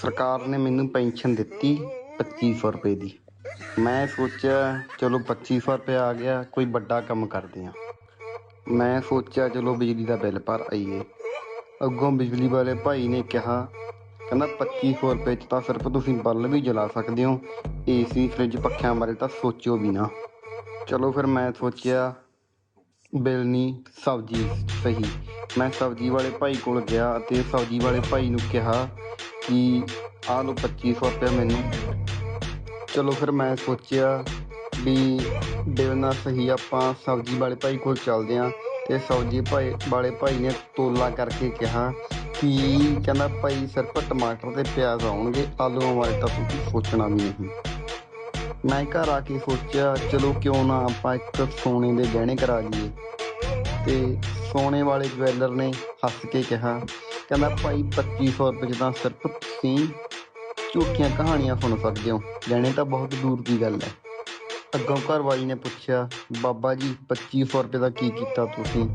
ਸਰਕਾਰ ਨੇ ਮੈਨੂੰ ਪੈਨਸ਼ਨ ਦਿੱਤੀ 2500 ਰੁਪਏ ਦੀ। ਮੈਂ ਸੋਚਿਆ, ਚਲੋ 2500 ਰੁਪਏ ਆ ਗਿਆ, ਕੋਈ ਵੱਡਾ ਕੰਮ ਕਰਦੇ ਆ। ਮੈਂ ਸੋਚਿਆ, ਚਲੋ ਬਿਜਲੀ ਦਾ ਬਿੱਲ ਭਰ ਆਈਏ। ਅੱਗੋਂ ਬਿਜਲੀ ਵਾਲੇ ਭਾਈ ਨੇ ਕਿਹਾ, ਕਹਿੰਦਾ 2500 ਰੁਪਏ ਚ ਤਾਂ ਸਿਰਫ ਤੁਸੀਂ ਬੱਲ ਵੀ ਜਲਾ ਸਕਦੇ ਹੋ, ਏਸੀ, ਫ੍ਰਿਜ, ਪੱਖਿਆਂ ਬਾਰੇ ਤਾਂ ਸੋਚੋ ਵੀ ਨਾ। ਚਲੋ ਫਿਰ ਮੈਂ ਸੋਚਿਆ ਬਿੱਲ ਸਬਜ਼ੀ ਸਹੀ। ਮੈਂ ਸਬਜ਼ੀ ਵਾਲੇ ਭਾਈ ਕੋਲ ਗਿਆ ਅਤੇ ਸਬਜ਼ੀ ਵਾਲੇ ਭਾਈ ਨੂੰ ਕਿਹਾ ਕਿ ਆਹ ਲਓ 2500 ਰੁਪਏ ਮੈਨੂੰ। ਚਲੋ ਫਿਰ ਮੈਂ ਸੋਚਿਆ ਵੀ ਬਿੱਲ ਨਾ ਸਹੀ ਆਪਾਂ ਸਬਜ਼ੀ ਵਾਲੇ ਭਾਈ ਕੋਲ ਚੱਲਦੇ ਹਾਂ ਤੇ ਸਬਜ਼ੀ ਭਾਈ ਵਾਲੇ ਭਾਈ ਨੇ ਤੋਲਾ ਕਰਕੇ ਕਿਹਾ ਕਿ ਕਹਿੰਦਾ ਭਾਈ ਸਿਰਫ ਟਮਾਟਰ ਤੇ ਪਿਆਜ਼ ਆਉਣਗੇ, ਆਲੂਆਂ ਬਾਰੇ ਤਾਂ ਤੁਸੀਂ ਸੋਚਣਾ ਵੀ ਨਹੀਂ। ਮੈਂ ਘਰ ਆ ਕੇ ਸੋਚਿਆ, ਚਲੋ ਕਿਉਂ ਨਾ ਆਪਾਂ ਇੱਕ ਸੋਨੇ ਦੇ ਗਹਿਣੇ ਕਰਾ ਲਈਏ। ਤੇ ਸੋਨੇ ਵਾਲੇ ਜਵੈਲਰ ਨੇ ਹੱਸ ਕੇ ਕਿਹਾ, ਕਹਿੰਦਾ, ਭਾਈ 2500 ਰੁਪਏ 'ਚ ਤਾਂ ਸਿਰਫ ਤੁਸੀਂ ਝੂਠੀਆਂ ਕਹਾਣੀਆਂ ਸੁਣ ਸਕਦੇ ਹੋ। ਗਹਿਣੇ ਤਾਂ ਬਹੁਤ ਦੂਰ ਦੀ ਗੱਲ ਹੈ। ਅੱਗੋਂ ਘਰਵਾਲੀ ਨੇ ਪੁੱਛਿਆ, ਬਾਬਾ ਜੀ 2500 ਰੁਪਏ ਦਾ ਕੀ ਕੀਤਾ ਤੁਸੀਂ?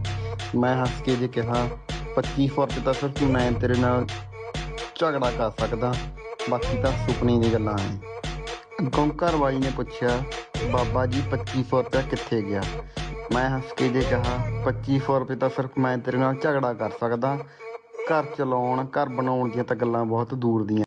ਮੈਂ ਹੱਸ ਕੇ ਜੇ ਕਿਹਾ 2500 ਰੁਪਏ ਤਾਂ ਸਿਰਫ ਮੈਂ ਤੇਰੇ ਨਾਲ ਝਗੜਾ ਕਰ ਸਕਦਾ। ਬਾਕੀ ਤਾਂ ਸੁਪਨੇ ਦੀ ਗੱਲਾਂ ਨੇ। ਅੱਗੋਂ ਘਰ ਵਾਲੀ ਨੇ ਪੁੱਛਿਆ, ਬਾਬਾ ਜੀ, ਪੱਚੀ ਸੌ ਰੁਪਇਆ ਕਿੱਥੇ ਗਿਆ? ਮੈਂ ਹੱਸ ਕੇ ਜੇ ਕਿਹਾ, ਪੱਚੀ ਸੌ ਰੁਪਏ ਤਾਂ ਸਿਰਫ ਮੈਂ ਤੇਰੇ ਨਾਲ ਝਗੜਾ ਕਰ ਸਕਦਾ। ਘਰ ਚਲਾਉਣ, ਘਰ ਬਣਾਉਣ ਦੀਆਂ ਤਾਂ ਗੱਲਾਂ ਬਹੁਤ ਦੂਰ ਦੀਆਂ।